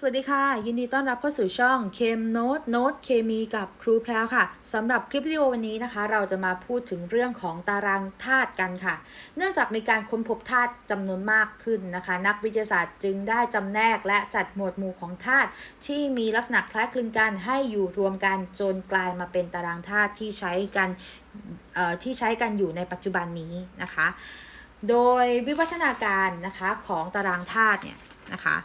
สวัสดีค่ะ ยินดีต้อนรับเข้าสู่ช่องเคมโน e โน้ตเคมีกับครูแพลวค่ะสำหรับคลิปวิดีโอวันนี้นะคะ เราจะมาพูดถึงเรื่องของตารางธาตุกันค่ะ เนื่องจากมีการค้นพบธาตุจำนวนมากขึ้นนะคะ นักวิทยาศาสตร์จึงได้จำแนกและจัดหมวดหมู่ของธาตุที่มีลักษณะคล้ายคลึงกันให้อยู่รวมกันจนกลายมาเป็นตารางธาตุที่ใช้กันที่ใช้กันอยู่ในปัจจุบันนี้นะคะ โดยวิวัฒนาการนะคะของตารางธาตุเนี่ยนะคะ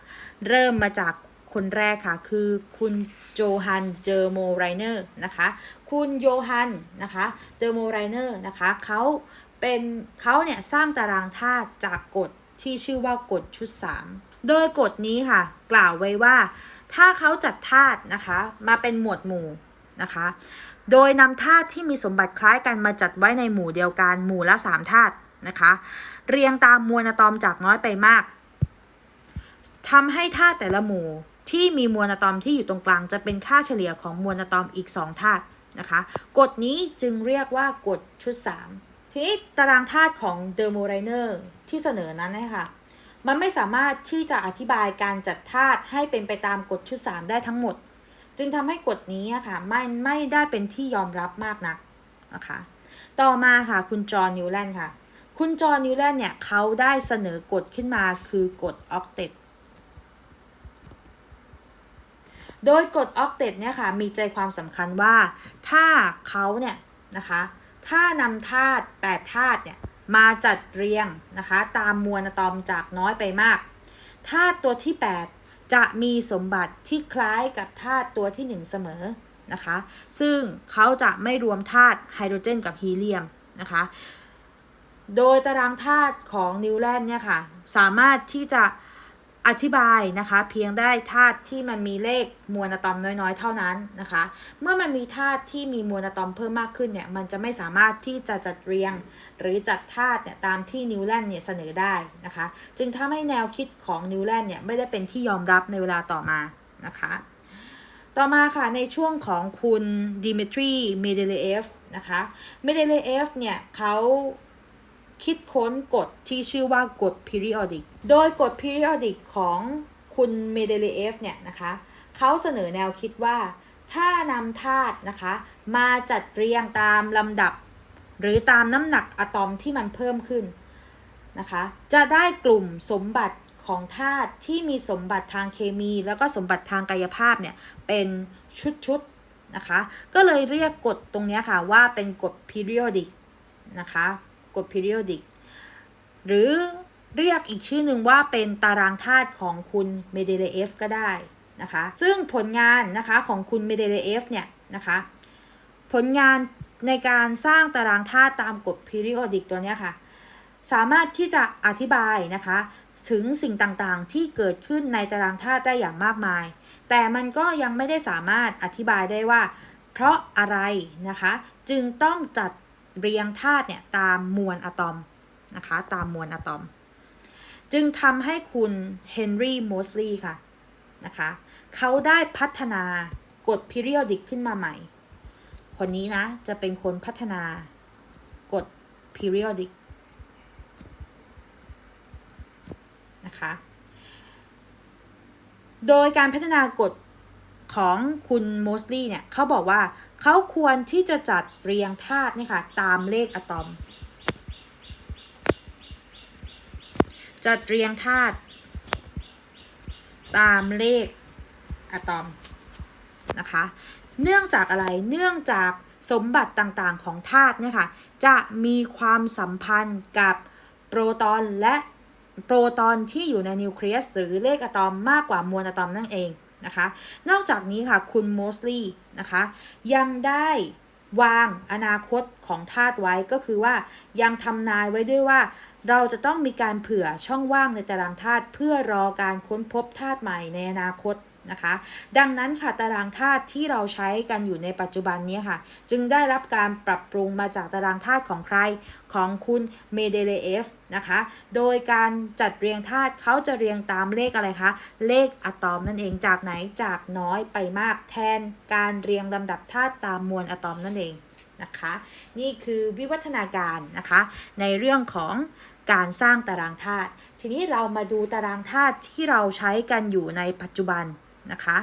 เริ่มมาจาก คนแรกค่ะคือคุณโจฮันเจอร์โมไรเนอร์นะคะคุณโยฮันนะคะเจอร์โมไรเนอร์นะคะเขาเป็นเขาเนี่ยสร้างตารางธาตุจากกฎที่ชื่อว่ากฎชุด 3 โดยกฎนี้ค่ะ กล่าวไว้ว่า ถ้าเขาจัดธาตุนะคะมาเป็นหมวดหมู่นะคะ โดยนำธาตุที่มีสมบัติคล้ายกันมาจัดไว้ในหมู่เดียวกันหมู่ละ3ธาตุนะคะเรียงตามมวลอะตอมจากน้อยไปมากทำให้ธาตุแต่ละหมู่ ที่มีมวลอะตอมที่อยู่ตรงกลาง จะเป็นค่าเฉลี่ยของมวลอะตอมอีก 2ธาตุนะคะกฎนี้จึงเรียกว่ากฎชุด 3 ทีนี้ตารางธาตุของเดอร์โมไรเนอร์ที่เสนอนั้นนะคะมันไม่สามารถที่จะอธิบายการจัดธาตุให้เป็นไปตามกฎชุด 3 ได้ทั้งหมด จึงทำให้กฎนี้อะค่ะไม่ไม่ได้เป็นที่ยอมรับมากนักนะคะต่อมาค่ะคุณจอห์นนิวแลนด์ค่ะ คุณจอห์นนิวแลนด์เนี่ยเขาได้เสนอกฎขึ้นมาคือกฎออกเต็ โดยกฎออกเต็ดเนี่ยค่ะมีใจความสำคัญว่าถ้าเขาเนี่ยนะคะถ้านำธาตุ8ธาตุเนี่ยมาจัดเรียงนะคะตามมวลอะตอมจากน้อยไปมากธาตุตัวที่ 8 จะมีสมบัติที่คล้ายกับธาตุตัวที่ 1 เสมอนะคะ ซึ่งเขาจะไม่รวมธาตุไฮโดรเจนกับฮีเลียมนะคะ โดยตารางธาตุของนิวแลนด์เนี่ยค่ะ สามารถที่จะ อธิบายนะคะเพียงได้ธาตุที่มันมีเลขมวลอะตอมน้อยๆ เท่านั้นนะคะ เมื่อมันมีธาตุที่มีมวลอะตอมเพิ่มมากขึ้นเนี่ยมันจะไม่สามารถที่จะจัดเรียงหรือจัดธาตุเนี่ยตามที่นิวแลนเนี่ยเสนอได้นะคะ จึงทำให้แนวคิดของนิวแลนเนี่ยไม่ได้เป็นที่ยอมรับในเวลาต่อมานะคะ ต่อมาค่ะในช่วงของคุณดิมิทรีเมเดเลเอฟนะคะเมเดเลเอฟเนี่ยเขา คิดค้นกฎที่ชื่อว่ากฎ periodic โดยกฎ periodic ของคุณเมเดเลเอฟเนี่ยนะคะเขาเสนอแนวคิดว่า ถ้านำธาตุนะคะ มาจัดเรียงตามลำดับ หรือตามน้ำหนักอะตอมที่มันเพิ่มขึ้นนะคะ จะได้กลุ่มสมบัติของธาตุที่มีสมบัติทางเคมี แล้วก็สมบัติทางกายภาพเนี่ยเป็นชุดๆนะคะ ก็เลยเรียกกฎตรงนี้ค่ะว่าเป็นกฎ periodic นะคะ กฎ periodic หรือเรียกอีกชื่อหนึ่งว่าเป็นตารางธาตุของคุณเมเดเลเอฟก็ได้นะคะ ซึ่งผลงานนะคะของคุณเมเดเลเอฟเนี่ยนะคะ ผลงานในการสร้างตารางธาตุตามกฎ periodic ตัวนี้ค่ะ สามารถที่จะอธิบายนะคะ ถึงสิ่งต่างๆที่เกิดขึ้นในตารางธาตุได้อย่างมากมาย แต่มันก็ยังไม่ได้สามารถอธิบายได้ว่า เพราะอะไรนะคะ จึงต้องจัด เรียงธาตุเนี่ยตามมวลอะตอมนะคะตามมวลอะตอม จึงทำให้คุณเฮนรี่โมสลีย์ค่ะนะคะเขาได้พัฒนากฎ periodic ขึ้นมาใหม่ คนนี้นะ จะเป็นคนพัฒนากฎ periodic นะคะ โดยการพัฒนากฎ ของคุณโมสลีย์เนี่ยเขาบอกว่าเขาควรที่จะจัดเรียงธาตุเนี่ยค่ะตามเลขอะตอม จัดเรียงธาตุตามเลขอะตอมนะคะ เนื่องจากอะไรเนื่องจากสมบัติต่างๆของธาตุเนี่ยค่ะจะมีความสัมพันธ์กับโปรตอนและโปรตอนที่อยู่ในนิวเคลียสหรือเลขอะตอมมากกว่ามวลอะตอมนั่นเอง นะคะ นอกจากนี้ค่ะคุณโมสลีย์นะคะ ยังได้วางอนาคตของธาตุไว้ก็คือว่ายังทำนายไว้ด้วยว่า เราจะต้องมีการเผื่อช่องว่างในตารางธาตุเพื่อรอการค้นพบธาตุใหม่ในอนาคต นะคะ ดังนั้นค่ะตารางธาตุที่เราใช้กันอยู่ในปัจจุบันนี้ค่ะ จึงได้รับการปรับปรุงมาจากตารางธาตุของใครของคุณเมเดเลเอฟนะคะ โดยการจัดเรียงธาตุเขาจะเรียงตามเลขอะไรคะ เลขอะตอมนั่นเองจากไหนจากน้อยไปมากแทนการเรียงลำดับธาตุตามมวลอะตอมนั่นเองนะคะนี่คือวิวัฒนาการนะคะในเรื่องของการสร้างตารางธาตุทีนี้เรามาดูตารางธาตุที่เราใช้กันอยู่ในปัจจุบัน นะคะ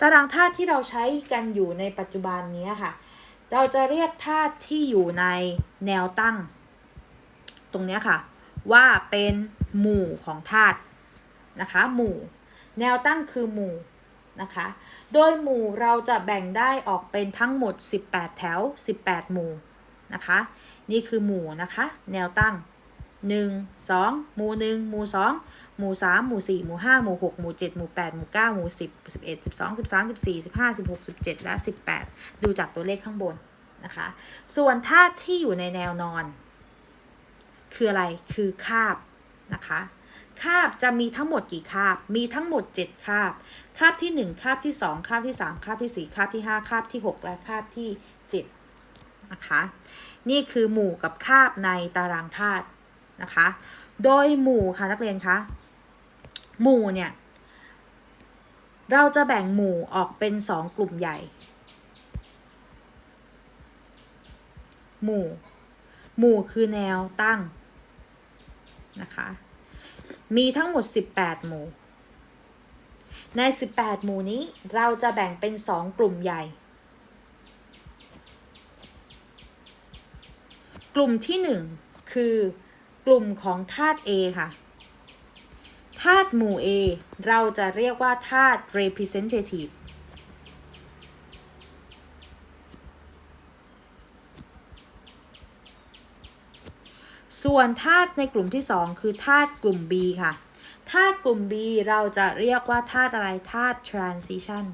ตารางธาตุที่เราใช้กันอยู่ในปัจจุบันนี้ค่ะ เราจะเรียกธาตุที่อยู่ในแนวตั้ง ตรงนี้ค่ะ ว่าเป็นหมู่ของธาตุนะคะ หมู่ แนวตั้งคือหมู่นะคะ โดยหมู่เราจะแบ่งได้ออกเป็นทั้งหมด 18 แถว 18 หมู่นะคะ นี่คือหมู่นะคะ แนวตั้ง 1 2 หมู่ 1 หมู่ 2 หมู่3หมู่4หมู่5หมู่6หมู่7หมู่8หมู่9หมู่10 11 12 13 14 15 16 17และ18ดูจากตัวเลขข้างบนนะคะ ส่วนธาตุที่อยู่ในแนวนอน คืออะไรคือคาบนะคะคาบจะมีทั้งหมดกี่คาบ มีทั้งหมด 7 คาบ คาบที่ 1 คาบที่ 2 คาบที่ 3 คาบที่ 4 คาบที่ 5 คาบที่ 6 และคาบที่7นะคะ นี่คือหมู่กับคาบในตารางธาตุนะคะ โดยหมู่ค่ะนักเรียนคะ หมู่เนี่ย เราจะแบ่งหมู่ออกเป็น2กลุ่มใหญ่ หมู่ หมู่คือแนวตั้งนะคะ มีทั้งหมด 18 หมู่ ใน 18 หมู่นี้เราจะแบ่งเป็น2กลุ่มใหญ่ กลุ่มที่ 1 คือกลุ่มของธาตุ A ค่ะ ธาตุหมู่ A เราจะเรียกว่าธาตุ representative ส่วนธาตุในกลุ่มที่ 2 คือธาตุกลุ่ม B ค่ะ ธาตุกลุ่ม B เราจะเรียกว่าธาตุอะไร ธาตุ transition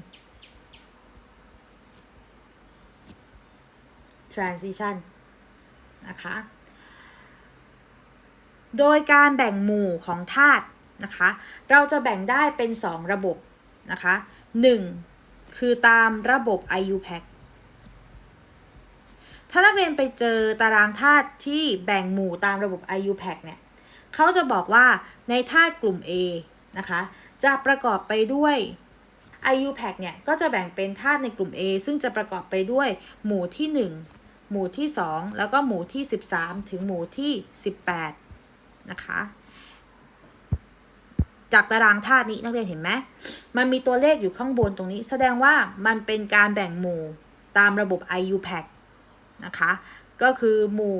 transition นะคะ โดยการแบ่งหมู่ของธาตุ นะคะ เราจะแบ่งได้เป็น 2 ระบบนะคะ 1. คือตามระบบ IUPAC ถ้านักเรียนไปเจอตารางธาตุที่แบ่งหมู่ตามระบบ IUPAC เนี่ยเขาจะบอกว่าในธาตุกลุ่ม A นะคะ จะประกอบไปด้วย IUPAC เนี่ย ก็จะแบ่งเป็นธาตุในกลุ่ม A ซึ่งจะประกอบไปด้วยหมู่ที่ 1 หมู่ที่ 2 แล้วก็หมู่ที่ 13 ถึงหมู่ที่ 18 นะคะ จากตารางธาตุนี้นักเรียนเห็นไหมมันมีตัวเลขอยู่ข้างบนตรงนี้ แสดงว่ามันเป็นการแบ่งหมู่ตามระบบ IUPAC นะคะ ก็คือหมู่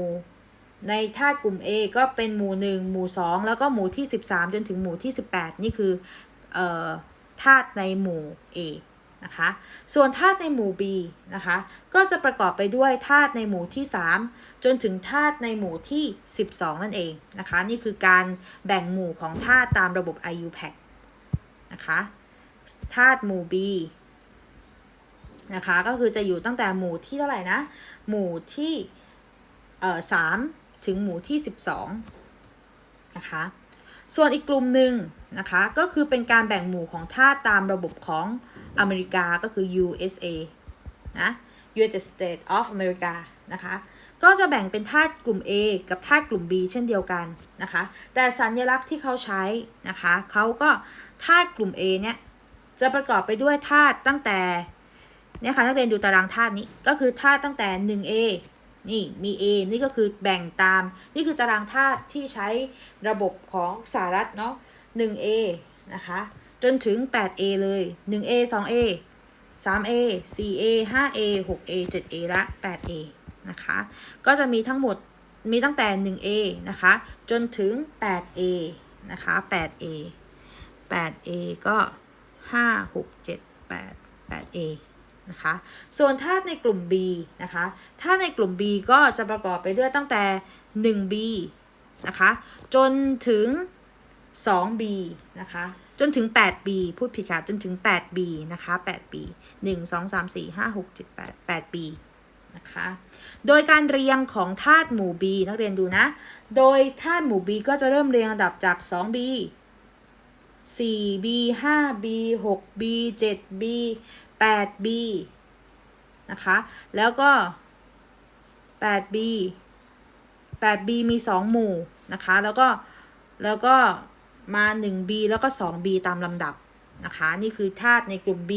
ในธาตุกลุ่ม A ก็เป็นหมู่ 1 หมู่ 2 แล้วก็หมู่ที่ 13 จนถึงหมู่ที่ 18 นี่คือธาตุในหมู่ A นะคะ ส่วนธาตุในหมู่ B นะคะ ก็จะประกอบไปด้วยธาตุในหมู่ที่ 3 จนถึงธาตุในหมู่ที่ 12 นั่นเองนะคะ นี่คือการแบ่งหมู่ของธาตุตามระบบ IUPAC นะคะธาตุหมู่ B นะคะ ก็คือจะอยู่ตั้งแต่หมู่ที่เท่าไหร่นะ หมู่ที่เอ่อสามถึงหมู่ที่ 12 นะคะ ส่วนอีกกลุ่มหนึ่งนะคะ ก็คือเป็นการแบ่งหมู่ของธาตุตามระบบของอเมริกาก็คือ USA นะ United States of America นะคะ ก็จะแบ่งเป็นธาตุกลุ่ม A กับธาตุกลุ่ม B เช่นเดียวกันนะคะ แต่สัญลักษณ์ที่เขาใช้นะคะเขาก็ธาตุกลุ่ม A เนี่ยจะประกอบไปด้วยธาตุตั้งแต่เนี่ยค่ะนักเรียนดูตารางธาตุนี้ก็คือธาตุตั้งแต่ 1A นี่มี A นี่ก็คือแบ่งตาม นี่คือตารางธาตุที่ใช้ระบบของสหรัฐเนาะ 1A นะคะจนถึง 8A เลย 1A 2A 3A 4A 5A 6A 7A และ 8A นะคะ ก็จะมีทั้งหมดมีตั้งแต่ 1A นะคะ จนถึง 8A นะคะ 8A 8A ก็ 5 6 7 8 8A นะคะ ส่วนธาตุในกลุ่ม B นะคะ ธาตุในกลุ่ม B ก็จะประกอบไปด้วยตั้งแต่ 1B นะคะ จนถึง 2B นะคะ จนถึง 8B พูดผิดค่ะ จนถึง 8B นะคะ 8B 1 2 3 4 5 6 7 8 8B นะคะ โดยการเรียงของธาตุหมู่ B นักเรียนดูนะ โดยธาตุหมู่ B ก็จะเริ่มเรียงลำดับจาก 2B 4B 5B 6B 7B 8B นะคะ แล้วก็ 8B 8B มี 2 หมู่นะคะ แล้วก็ แล้วก็มา 1B แล้วก็ 2B ตามลำดับนะคะ นี่คือธาตุในกลุ่ม B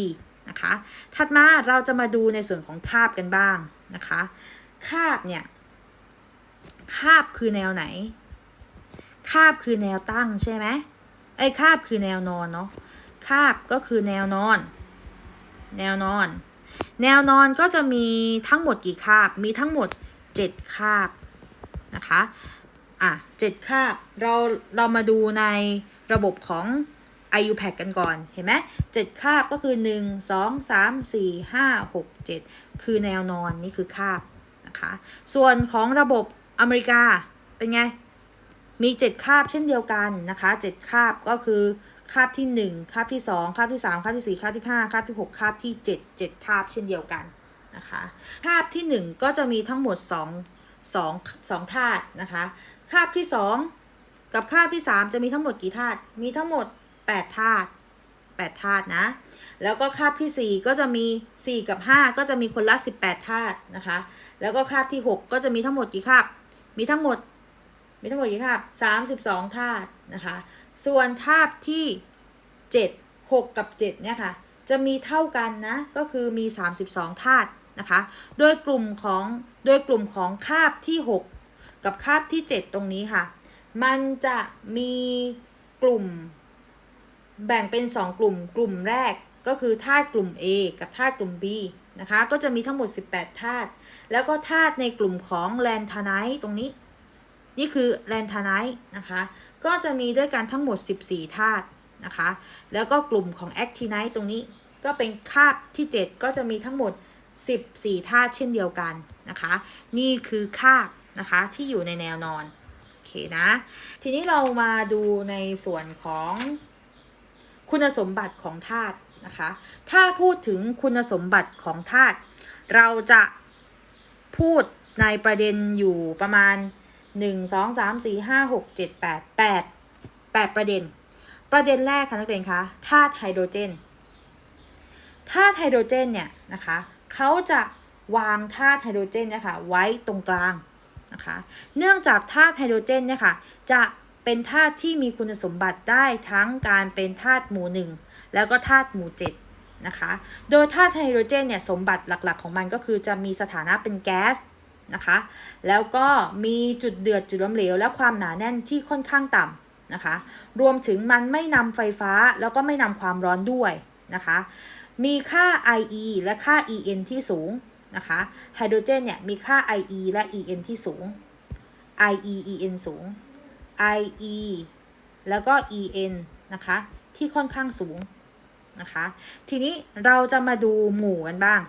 นะคะ ถัดมาเราจะมาดูในส่วนของคาบกันบ้างนะคะ คาบเนี่ย คาบคือแนวไหน คาบคือแนวตั้งใช่ไหมไอ้คาบคือแนวนอนเนาะ คาบก็คือแนวนอน แนวนอน แนวนอนก็จะมีทั้งหมดกี่คาบ มีทั้งหมด7คาบนะคะ อะเจ็ดคาบ เราเรามาดูในระบบของ IUPAC กันก่อน เห็นไหมเจ็ดคาบก็คือ 1 2 3 4 5 6 7 คือแนวนอนนี่คือคาบนะคะ ส่วนของระบบอเมริกาเป็นไง มี 7 คาบเช่นเดียวกันนะคะ 7 คาบก็คือคาบที่ 1 คาบที่ 2 คาบที่ 3 คาบที่ 4 คาบที่ 5 คาบที่ 6 คาบที่ 7 7 คาบเช่นเดียวกันนะคะคาบที่ 1 ก็จะมีทั้งหมด 2 2 2ธาตุนะคะ คาบที่ 2 กับคาบที่ 3 จะมีทั้งหมดกี่ธาตุ มีทั้งหมด 8ธาตุ8ธาตุนะ แล้วก็คาบที่ 4 ก็จะมี 4 กับ 5 ก็จะมีคนละ 18ธาตุนะคะ แล้วก็คาบที่ 6 ก็จะมีทั้งหมดกี่คาบ มีทั้งหมด มีทั้งหมดกี่คาบ32ธาตุนะคะ ส่วนธาตุที่ 7 6 กับ 7 เนี่ยค่ะ จะมีเท่ากันนะ ก็คือมี 32ธาตุนะคะ โดยกลุ่มของ โดยกลุ่มของคาบที่ 6 กับคาบที่ 7 ตรงนี้ค่ะ มันจะมีกลุ่ม แบ่งเป็น 2 กลุ่ม กลุ่มแรกก็คือธาตุกลุ่ม A กับธาตุกลุ่ม B นะคะ ก็จะมีทั้งหมด 18ธาตุ แล้วก็ธาตุในกลุ่มของแลนทาไนท์ตรงนี้ นี่คือแลนทาไนท์นะคะ ก็จะมีด้วยกันทั้งหมด 14ธาตุนะคะ แล้วก็กลุ่มของแอคทิไนท์ตรงนี้ ก็เป็นคาบที่ 7 ก็จะมีทั้งหมด 14ธาตุเช่นเดียวกันนะคะ นี่คือคาบนะคะที่อยู่ในแนวนอน โอเคนะ ทีนี้เรามาดูในส่วนของ คุณสมบัติของธาตุนะคะ ถ้าพูดถึงคุณสมบัติของธาตุเราจะพูดในประเด็นอยู่ประมาณ 1 2 3 4 5 6 7 8 8 8 ประเด็น ประเด็นแรกค่ะนักเรียนคะธาตุไฮโดรเจนธาตุไฮโดรเจนเนี่ยนะคะเขาจะวางธาตุไฮโดรเจนเนี่ยค่ะไว้ตรงกลางนะคะ เนื่องจากธาตุไฮโดรเจนเนี่ยค่ะจะ เป็นธาตุที่มีคุณสมบัติได้ทั้งการเป็นธาตุหมู่หนึ่งแล้วก็ธาตุหมู่เจ็ดนะคะ โดยธาตุไฮโดรเจนเนี่ยสมบัติหลักๆ ของมันก็คือจะมีสถานะเป็นแก๊สนะคะ แล้วก็มีจุดเดือดจุดล้มเหลว และความหนาแน่นที่ค่อนข้างต่ำนะคะ รวมถึงมันไม่นำไฟฟ้าแล้วก็ไม่นำความร้อนด้วยนะคะ มีค่า IE และค่า EN ที่สูงนะคะไฮโดรเจนเนี่ยมีค่า IE และ EN ที่สูง IE EN สูง IE แล้วก็ EN นะคะ ที่ค่อนข้างสูงนะคะ ทีนี้เราจะมาดูหมู่กันบ้าง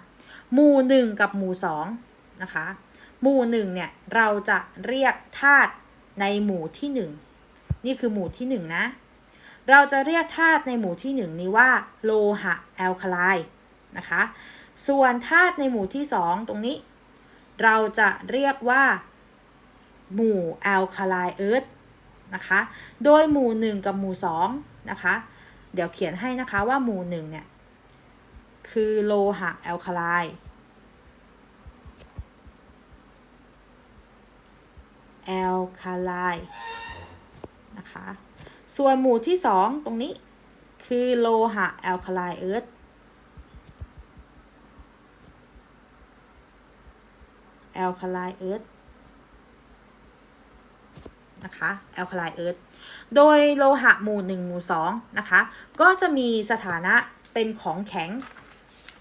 หมู่หนึ่งกับหมู่สองนะคะ หมู่หนึ่งเนี่ยเราจะเรียกธาตุในหมู่ที่หนึ่งนี่คือหมู่ที่หนึ่งนะ เราจะเรียกธาตุในหมู่ที่หนึ่งนี้ว่าโลหะแอลคาไลนะคะ ส่วนธาตุในหมู่ที่สองตรงนี้ เราจะเรียกว่าหมู่แอลคาไลเอิร์ธ นะคะ โดยหมู่หนึ่งกับหมู่สองนะคะ เดี๋ยวเขียนให้นะคะว่าหมู่หนึ่งเนี่ยคือโลหะแอลคาไลแอลคาไลนะคะ ส่วนหมู่ที่สองตรงนี้คือโลหะแอลคาไลเอิร์ธแอลคาไลเอิร์ธ นะคะแอลคาไลเอิร์ธโดยโลหะหมู่1หมู่2นะคะก็จะมีสถานะเป็นของแข็ง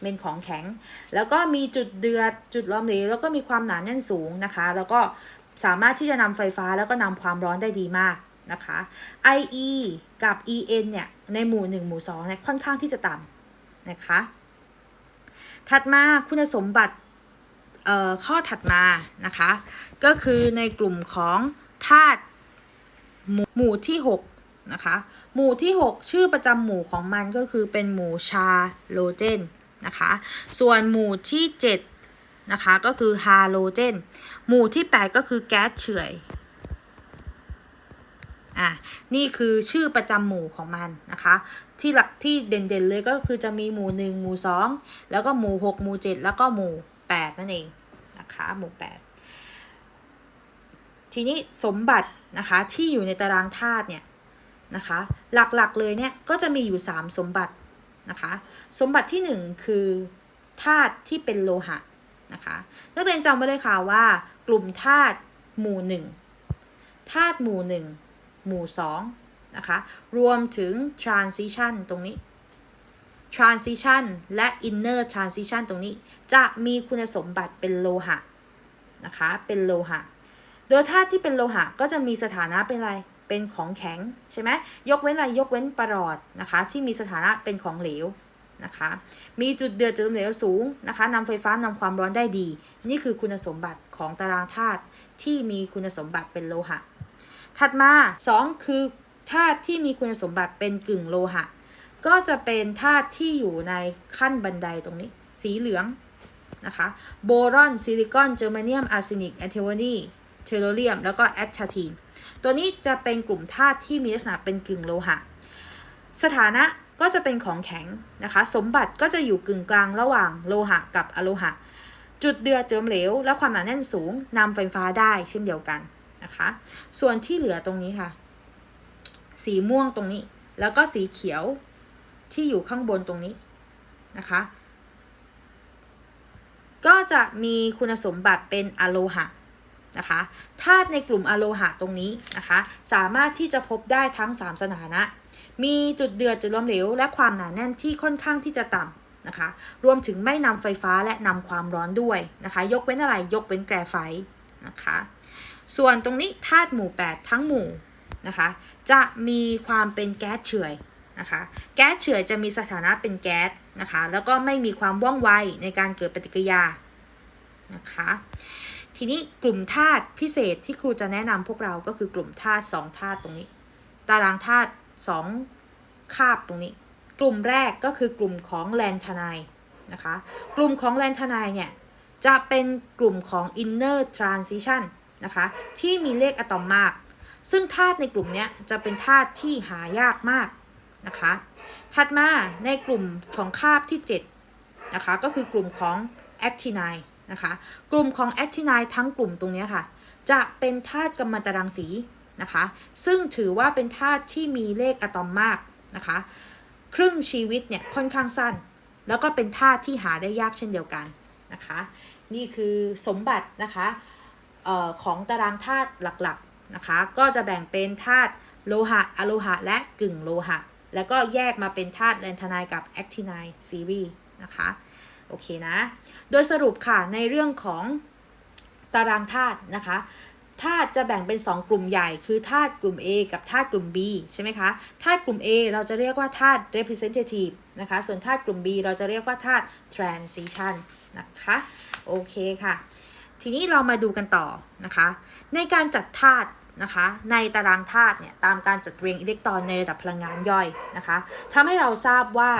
เป็นของแข็ง แล้วก็มีจุดเดือดจุดล้อมเหลวแล้วก็มีความหนาแน่นสูงนะคะ แล้วก็สามารถที่จะนำไฟฟ้าแล้วก็นำความร้อนได้ดีมากนะคะ IE กับ EN เนี่ย ในหมู่ 1 หมู่2เนี่ยค่อนข้างที่จะต่ำนะคะ ถัดมาคุณสมบัติข้อถัดมานะคะ ก็คือในกลุ่มของธาตุ หมู่หมู่ที่ 6 นะคะ หมู่ที่ 6 ชื่อประจำหมู่ของมันก็คือเป็นหมู่ชาโลเจนนะคะ ส่วนหมู่ที่ 7 นะคะ ก็คือฮาโลเจน หมู่ที่ 8 ก็คือแก๊สเฉื่อยอะนี่คือชื่อประจำหมู่ของมันนะคะ ที่หลักที่เด่นๆเลยก็คือจะมีหมู่ 1 หมู่ 2 แล้วก็หมู่ 6 หมู่ 7 แล้วก็หมู่ 8 นั่นเองนะคะ หมู่ 8 ทีนี้สมบัติ นะคะที่อยู่ในตารางธาตุเนี่ยนะคะหลักๆเลยเนี่ยก็จะมีอยู่ 3 สมบัตินะคะสมบัติที่ 1 คือธาตุที่เป็นโลหะนะคะนักเรียนจำไว้เลยค่ะว่ากลุ่มธาตุหมู่1ธาตุหมู่ 1 หมู่2นะคะรวมถึง transition ตรงนี้ transition และ inner transition ตรงนี้ จะมีคุณสมบัติเป็นโลหะนะคะเป็นโลหะ โดยธาตุที่เป็นโลหะก็จะมีสถานะเป็นอะไร เป็นของแข็งใช่ไหมยกเว้นอะไรยกเว้นปรอดนะคะ ที่มีสถานะเป็นของเหลวนะคะ มีจุดเดือดจุดเหลวสูงนะคะนำไฟฟ้านำความร้อนได้ดี นี่คือคุณสมบัติของตารางธาตุที่มีคุณสมบัติเป็นโลหะ ถัดมา 2 คือธาตุที่มีคุณสมบัติเป็นกึ่งโลหะ ก็จะเป็นธาตุที่อยู่ในขั้นบันไดตรงนี้ สีเหลืองนะคะ โบรอน ซิลิคอน เจอร์มาเนียม อาร์เซนิกแอนทิโมนี โลเรียม แล้วก็แอตชาทีน ตัวนี้จะเป็นกลุ่มธาตุที่มีลักษณะเป็นกึ่งโลหะ สถานะก็จะเป็นของแข็งนะคะ สมบัติก็จะอยู่กึ่งกลางระหว่างโลหะกับอะโลหะ จุดเดือดเจิมเหลว และความหนาแน่นสูงนำไฟฟ้าได้เช่นเดียวกันนะคะ ส่วนที่เหลือตรงนี้ค่ะ สีม่วงตรงนี้ แล้วก็สีเขียวที่อยู่ข้างบนตรงนี้นะคะ ก็จะมีคุณสมบัติเป็นอะโลหะ นะคะธาตุในกลุ่มอะโลหะตรงนี้นะคะ สามารถที่จะพบได้ทั้ง 3 สถานะ มีจุดเดือดจุดล้มเหลว และความหนาแน่นที่ค่อนข้างที่จะต่ำนะคะ รวมถึงไม่นำไฟฟ้าและนำความร้อนด้วยนะคะ ยกเว้นอะไรยกเว้นแกรไฟต์นะคะ ส่วนตรงนี้ธาตุหมู่ 8 ทั้งหมู่นะคะ จะมีความเป็นแก๊สเฉื่อยนะคะ แก๊สเฉื่อยจะมีสถานะเป็นแก๊สนะคะ แล้วก็ไม่มีความว่องไวในการเกิดปฏิกิริยานะคะ ทีนี้กลุ่มธาตุพิเศษที่ครูจะแนะนำพวกเราก็คือกลุ่มธาตุสองธาตุตรงนี้ ตารางธาตุสองคาบตรงนี้ กลุ่มแรกก็คือกลุ่มของแลนทนายนะคะ กลุ่มของแลนทนายเนี่ย จะเป็นกลุ่มของ inner transition นะคะ ที่มีเลขอะตอมมาก ซึ่งธาตุในกลุ่มนี้จะเป็นธาตุที่หายากมากนะคะ ถัดมาในกลุ่มของคาบที่ 7 นะคะ ก็คือกลุ่มของ actinide นะคะ กลุ่มของ actinide ทั้งกลุ่มตรงนี้ค่ะ จะเป็นธาตุกัมมันตรังสีนะคะ ซึ่งถือว่าเป็นธาตุที่มีเลขอะตอมมากนะคะ ครึ่งชีวิตเนี่ยค่อนข้างสั้น แล้วก็เป็นธาตุที่หาได้ยากเช่นเดียวกันนะคะ นี่คือสมบัตินะคะออของตารางธาตุหลักๆนะคะ ก็จะแบ่งเป็นธาตุโลหะอะโลหะ และกึ่งโลหะ แล้วก็แยกมาเป็นธาตุแลนทนายกับแอคทินายซีรีส์นะคะ โอเคนะ โดยสรุปค่ะในเรื่องของตารางธาตุนะคะธาตุจะแบ่งเป็น 2 กลุ่มใหญ่คือธาตุกลุ่ม A กับธาตุกลุ่ม B ใช่ไหมคะธาตุกลุ่ม A เราจะเรียกว่าธาตุ representative นะคะ ส่วนธาตุกลุ่ม B เราจะเรียกว่าธาตุ transition นะคะ โอเคค่ะ ทีนี้เรามาดูกันต่อนะคะ ในการจัดธาตุนะคะในตารางธาตุเนี่ยตามการจัดเรียงอิเล็กตรอนในระดับพลังงานย่อยนะคะทำให้เราทราบว่า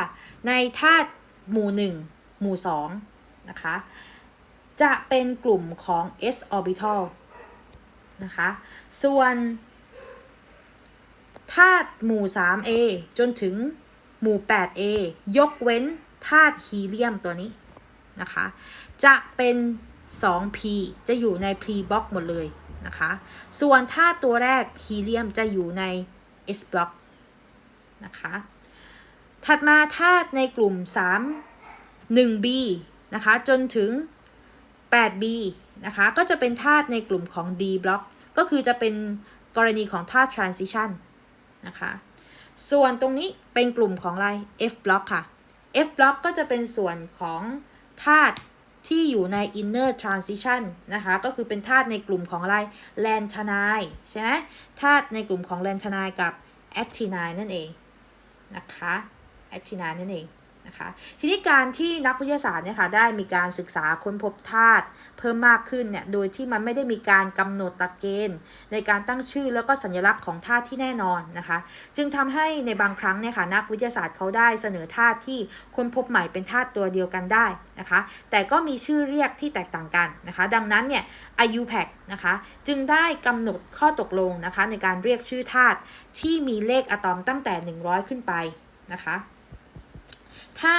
ในธาตุหมู่1 หมู่2นะคะ จะเป็นกลุ่มของ s orbital นะคะ ส่วนธาตุหมู่ 3a จนถึงหมู่ 8a ยกเว้นธาตุฮีเลียมตัวนี้นะคะ จะเป็น 2p จะอยู่ใน p block หมดเลยนะคะ ส่วนธาตุตัวแรกฮีเลียมจะอยู่ใน s block นะคะ ถัดมาธาตุในกลุ่ม 3 1b นะคะจนถึง 8b นะคะก็จะเป็นธาตุในกลุ่มของ d block ก็คือจะเป็นกรณีของธาตุ transition นะคะส่วนตรงนี้เป็นกลุ่มของอะไร F block ค่ะ F block ก็จะเป็นส่วนของธาตุที่อยู่ใน inner transition นะคะ ก็คือเป็นธาตุในกลุ่มของอะไร lanthanide ใช่ไหมธาตุในกลุ่มของ lanthanide กับ actinide นั่นเองนะคะ actinide นั่นเอง นะคะทีนี้การที่นักวิทยาศาสตร์เนี่ยค่ะได้มีการศึกษาค้นพบธาตุเพิ่มมากขึ้นเนี่ยโดยที่มันไม่ได้มีการกำหนดตะเกณฑ์ ในการตั้งชื่อแล้วก็สัญลักษณ์ของธาตุที่แน่นอนนะคะ จึงทำให้ในบางครั้งเนี่ยค่ะนักวิทยาศาสตร์เขาได้เสนอธาตุที่ค้นพบใหม่เป็นธาตุตัวเดียวกันได้นะคะ แต่ก็มีชื่อเรียกที่แตกต่างกันนะคะ ดังนั้นเนี่ย IUPAC นะคะจึงได้กำหนดข้อตกลงนะคะในการเรียกชื่อธาตุที่มีเลขอะตอมตั้งแต่ 100 ขึ้นไปนะคะ ถ้า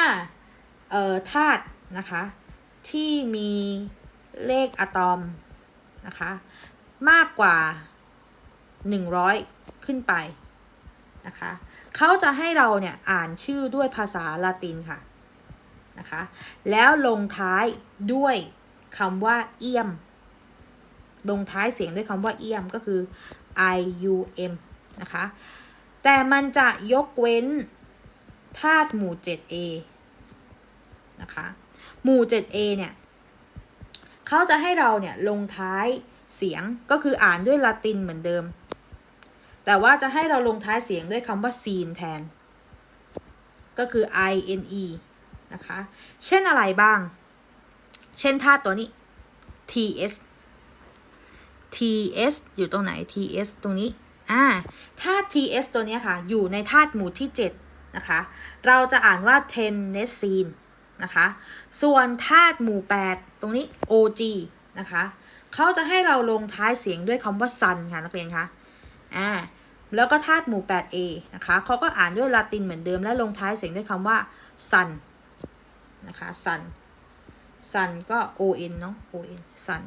เอ่อธาตุนะคะ ที่มีเลขอะตอมนะคะ มากกว่า 100 ขึ้นไปนะคะเขาจะให้เราเนี่ยอ่านชื่อด้วยภาษาละตินค่ะนะคะ แล้วลงท้ายด้วยคำว่าเอี่ยม ลงท้ายเสียงด้วยคำว่าเอี่ยมก็คือ i u m นะคะ แต่มันจะยกเว้น ธาตุหมู่ 7a นะคะหมู่ 7a เนี่ยเขาจะให้เราเนี่ยลงท้ายเสียงก็คืออ่านด้วยละตินเหมือนเดิม แต่ว่าจะให้เราลงท้ายเสียงด้วยคำว่า scene แทน ก็คือ i n e นะคะ เช่นอะไรบ้าง เช่นธาตุตัวนี้ t s t s อยู่ตรงไหน t s ตรงนี้อ่าธาตุ t s ตัวนี้ค่ะ อยู่ในธาตุหมู่ที่ 7 นะคะ เราจะอ่านว่า tennessine นะคะ ส่วนธาตุหมู่ 8 ตรงนี้ og นะคะเขาจะให้เราลงท้ายเสียงด้วยคำว่า sun ค่ะนักเรียนคะอ่าแล้วก็ธาตุหมู่ 8a นะคะเขาก็อ่านด้วยลาตินเหมือนเดิมและลงท้ายเสียงด้วยคำว่า sun นะคะ sun sun ก็ on เนาะ on sun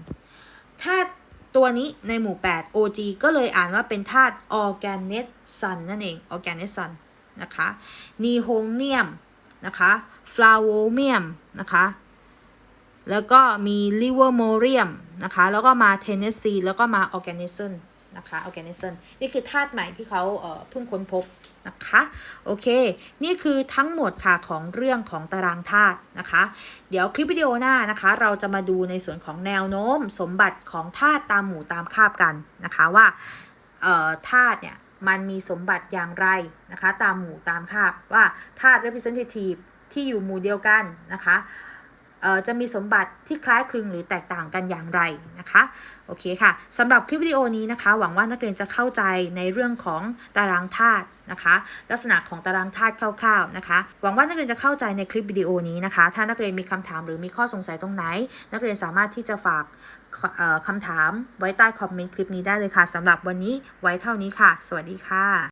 ธาตุตัวนี้ในหมู่ 8 og ก็เลยอ่านว่าเป็นธาตุ organet sun นั่นเอง organet sun นะคะ nihonium นะคะ flavonium นะคะแล้วก็มี livermorium นะคะแล้วก็มา tennessee แล้วก็มา organism นะคะ organism นี่คือธาตุใหม่ที่เขาเเพิ่งค้นพบนะคะโอเค นี่คือทั้งหมดค่ะของเรื่องของตารางธาตุนะคะ เดี๋ยวคลิปวิดีโอหน้านะคะ เราจะมาดูในส่วนของแนวโน้มสมบัติของธาตุตามหมู่ตามคาบกันนะคะว่าธาตุเนี่ย มันมีสมบัติอย่างไรนะคะ ตามหมู่ตามคาบว่าธาตุ representative ที่อยู่หมู่เดียวกันนะคะจะมีสมบัติที่คล้ายคลึงหรือแตกต่างกันอย่างไรนะคะ โอเคค่ะสำหรับคลิปวิดีโอนี้นะคะ หวังว่านักเรียนจะเข้าใจในเรื่องของตารางธาตุนะคะ ลักษณะของตารางธาตุคร่าวๆนะคะ หวังว่านักเรียนจะเข้าใจในคลิปวิดีโอนี้นะคะ ถ้านักเรียนมีคำถามหรือมีข้อสงสัยตรงไหน นักเรียนสามารถที่จะฝากคำถามไว้ใต้คอมเมนต์คลิปนี้ได้เลยค่ะสำหรับวันนี้ไว้เท่านี้ค่ะ สวัสดีค่ะ